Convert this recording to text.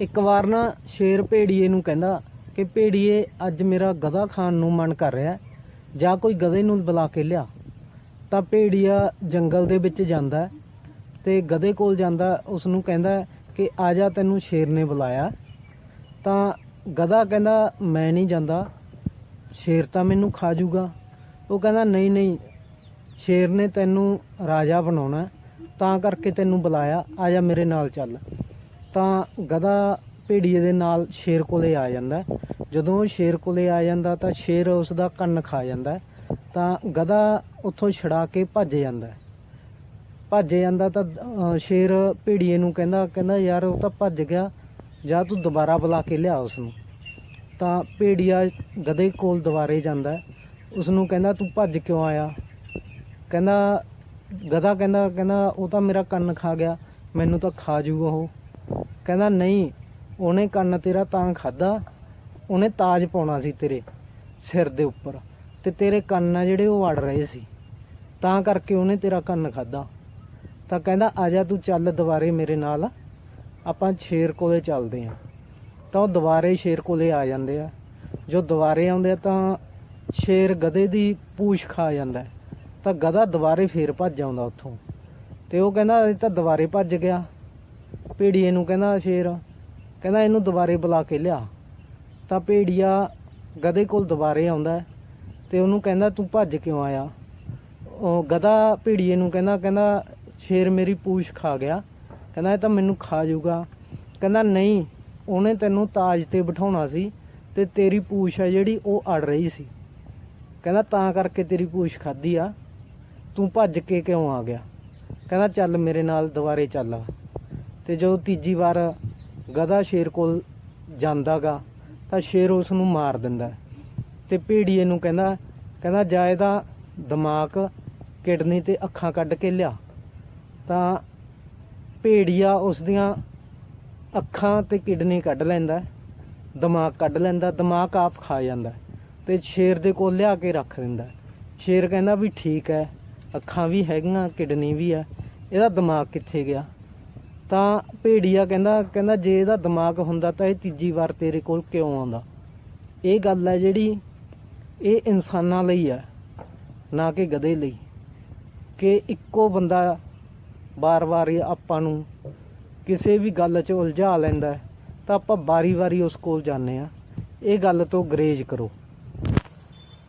ਇੱਕ ਵਾਰ ਨਾ ਸ਼ੇਰ ਭੇੜੀਏ ਨੂੰ ਕਹਿੰਦਾ ਕਿ ਭੇੜੀਏ, ਅੱਜ ਮੇਰਾ ਗਧਾ ਖਾਣ ਨੂੰ ਮਨ ਕਰ ਰਿਹਾ ਜਾਂ ਕੋਈ ਗਧੇ ਨੂੰ ਬੁਲਾ ਕੇ ਲਿਆ। ਤਾਂ ਭੇੜੀਆ ਜੰਗਲ ਦੇ ਵਿੱਚ ਜਾਂਦਾ ਹੈ ਤੇ ਗਧੇ ਕੋਲ ਜਾਂਦਾ ਉਸ ਨੂੰ ਕਹਿੰਦਾ ਕਿ ਆ ਜਾ, ਤੈਨੂੰ ਸ਼ੇਰ ਨੇ ਬੁਲਾਇਆ। ਤਾਂ ਗਧਾ ਕਹਿੰਦਾ, ਮੈਂ ਨਹੀਂ ਜਾਂਦਾ। ਸ਼ੇਰ ਤਾਂ ਮੈਨੂੰ ਖਾ ਜੂਗਾ। ਉਹ ਕਹਿੰਦਾ, ਨਹੀਂ ਨਹੀਂ। ਸ਼ੇਰ ਨੇ ਤੈਨੂੰ ਰਾਜਾ ਬਣਾਉਣਾ ਤਾਂ ਕਰਕੇ ਤੈਨੂੰ ਬੁਲਾਇਆ। ਆ ਜਾ ਮੇਰੇ ਨਾਲ ਚੱਲ। ਤਾਂ ਗਧਾ ਭੇੜੀਏ ਦੇ ਨਾਲ ਸ਼ੇਰ ਕੋਲੇ ਆ ਜਾਂਦਾ ਜਦੋਂ ਸ਼ੇਰ ਕੋਲੇ ਆ ਜਾਂਦਾ ਤਾਂ ਸ਼ੇਰ ਉਸ ਦਾ ਕੰਨ ਖਾ ਜਾਂਦਾ ਤਾਂ ਗਧਾ ਉੱਥੋਂ ਛੜਾ ਕੇ ਭੱਜ ਜਾਂਦਾ ਭੱਜ ਜਾਂਦਾ ਤਾਂ ਸ਼ੇਰ ਭੇੜੀਏ ਨੂੰ ਕਹਿੰਦਾ ਕਹਿੰਦਾ, ਯਾਰ, ਉਹ ਤਾਂ ਭੱਜ ਗਿਆ। ਜਾਂ ਤੂੰ ਦੁਬਾਰਾ ਬੁਲਾ ਕੇ ਲਿਆ ਉਸ ਨੂੰ ਤਾਂ ਭੇੜੀਆ ਗਧੇ ਕੋਲ ਦੁਬਾਰੇ ਜਾਂਦਾ ਹੈ। ਉਸ ਨੂੰ ਕਹਿੰਦਾ, ਤੂੰ ਭੱਜ ਕਿਉਂ ਆਇਆ? ਕਹਿੰਦਾ, ਗਧਾ ਕਹਿੰਦਾ ਕਹਿੰਦਾ, ਉਹ ਤਾਂ ਮੇਰਾ ਕੰਨ ਖਾ ਗਿਆ। ਮੈਨੂੰ ਤਾਂ ਖਾ ਜੂਗਾ ਉਹ। ਕਹਿੰਦਾ, ਨਹੀਂ, ਉਹਨੇ ਕੰਨ ਤੇਰਾ ਤਾਂ ਖਾਦਾ ਉਹਨੇ ਤਾਜ ਪਾਉਣਾ ਸੀ ਤੇਰੇ ਸਿਰ ਦੇ ਉੱਪਰ ਤੇ ਤੇਰੇ ਕੰਨ ਆ ਜਿਹੜੇ ਉਹ ਅੜ ਰਹੇ ਸੀ। ਤਾਂ ਕਰਕੇ ਉਹਨੇ ਤੇਰਾ ਕੰਨ ਖਾਦਾ ਤਾਂ ਕਹਿੰਦਾ, ਆ ਜਾ ਤੂੰ ਚੱਲ ਦੁਬਾਰੇ ਮੇਰੇ ਨਾਲ, ਆਪਾਂ ਸ਼ੇਰ ਕੋਲੇ ਚੱਲਦੇ ਆਂ। ਤਾਂ ਉਹ ਦੁਬਾਰੇ ਸ਼ੇਰ ਕੋਲੇ ਆ ਜਾਂਦੇ ਆ। ਜੋ ਦੁਬਾਰੇ ਆਉਂਦੇ ਆ ਤਾਂ ਸ਼ੇਰ ਗਧੇ ਦੀ ਪੂਛ ਖਾ ਜਾਂਦਾ ਤਾਂ ਗਧਾ ਦੁਬਾਰੇ ਫੇਰ ਭੱਜ ਆਉਂਦਾ ਉੱਥੋਂ। ਤੇ ਉਹ ਕਹਿੰਦਾ, ਇਹ ਤਾਂ ਦੁਬਾਰੇ ਭੱਜ ਗਿਆ। ਭੇੜੀਏ ਨੂੰ ਕਹਿੰਦਾ ਸ਼ੇਰ, ਕਹਿੰਦਾ ਇਹਨੂੰ ਦੁਬਾਰੇ ਬੁਲਾ ਕੇ ਲਿਆ। ਤਾਂ ਭੇੜੀਆ ਗਧੇ ਕੋਲ ਦੁਬਾਰੇ ਆਉਂਦਾ ਹੈ ਤੇ ਉਹਨੂੰ ਕਹਿੰਦਾ, ਤੂੰ ਭੱਜ ਕਿਉਂ ਆਇਆ? ਉਹ ਗਧਾ ਭੇੜੀਏ ਨੂੰ ਕਹਿੰਦਾ ਕਹਿੰਦਾ ਸ਼ੇਰ ਮੇਰੀ ਪੂਛ ਖਾ ਗਿਆ। ਕਹਿੰਦਾ, ਇਹ ਤਾਂ ਮੈਨੂੰ ਖਾ ਜਾਊਗਾ। ਕਹਿੰਦਾ, ਨਹੀਂ, ਉਹਨੇ ਤੈਨੂੰ ਤਾਜ ਤੇ ਬਿਠਾਉਣਾ ਸੀ ਤੇ ਤੇਰੀ ਪੂਛ ਹੈ ਜਿਹੜੀ ਉਹ ਅੜ ਰਹੀ ਸੀ। ਕਹਿੰਦਾ, ਤਾਂ ਕਰਕੇ ਤੇਰੀ ਪੂਛ ਖਾਦੀ ਆ। ਤੂੰ ਭੱਜ ਕੇ ਕਿਉਂ ਆ ਗਿਆ? ਕਹਿੰਦਾ, ਚੱਲ ਮੇਰੇ ਨਾਲ ਦੁਬਾਰੇ ਚੱਲ ਤੇ ਜਦੋਂ ਤੀਜੀ ਵਾਰ ਗਧਾ ਸ਼ੇਰ ਕੋਲ ਜਾਂਦਾਗਾ, ਤਾਂ ਸ਼ੇਰ ਉਸ ਨੂੰ ਮਾਰ ਦਿੰਦਾ। ਹੈ। ਤੇ ਭੇੜੀਏ ਨੂੰ ਕਹਿੰਦਾ ਕਹਿੰਦਾ, ਜਾ ਇਹਦਾ ਦਿਮਾਗ ਕਿਡਨੀ ਤੇ ਅੱਖਾਂ ਕੱਢ ਕੇ ਲਿਆ। ਤਾਂ ਭੇੜੀਆ ਉਸ ਦੀਆਂ ਅੱਖਾਂ ਤੇ ਕਿਡਨੀ ਕੱਢ ਲੈਂਦਾ, ਦਿਮਾਗ ਕੱਢ ਲੈਂਦਾ, ਦਿਮਾਗ ਆਪ ਖਾ ਜਾਂਦਾ ਹੈ ਤੇ ਸ਼ੇਰ ਦੇ ਕੋਲ ਲਿਆ ਕੇ ਰੱਖ ਦਿੰਦਾ। ਸ਼ੇਰ ਕਹਿੰਦਾ ਵੀ ਠੀਕ ਹੈ, ਅੱਖਾਂ ਵੀ ਹੈਗੀਆਂ, ਕਿਡਨੀ ਵੀ ਹੈ, ਇਹਦਾ ਦਿਮਾਗ ਕਿੱਥੇ ਗਿਆ? ਤਾਂ ਭੇੜੀਆ ਕਹਿੰਦਾ ਕਹਿੰਦਾ ਜੇ ਇਹਦਾ ਦਿਮਾਗ ਹੁੰਦਾ ਤਾਂ ਇਹ ਤੀਜੀ ਵਾਰ ਤੇਰੇ ਕੋਲ ਕਿਉਂ ਆਉਂਦਾ? ਇਹ ਗੱਲ ਹੈ ਜਿਹੜੀ ਇਹ ਇਨਸਾਨਾਂ ਲਈ ਹੈ, ਨਾ ਕਿ ਗਧੇ ਲਈ। ਕਿ ਇੱਕੋ ਬੰਦਾ ਬਾਰ-ਬਾਰ ਆਪਾਂ ਨੂੰ ਕਿਸੇ ਵੀ ਗੱਲ 'ਚ ਉਲਝਾ ਲੈਂਦਾ ਤਾਂ ਆਪਾਂ ਵਾਰੀ-ਵਾਰੀ ਉਸ ਕੋਲ ਜਾਂਦੇ ਆ ਇਹ ਗੱਲ ਤੋਂ ਗਰੇਜ ਕਰੋ।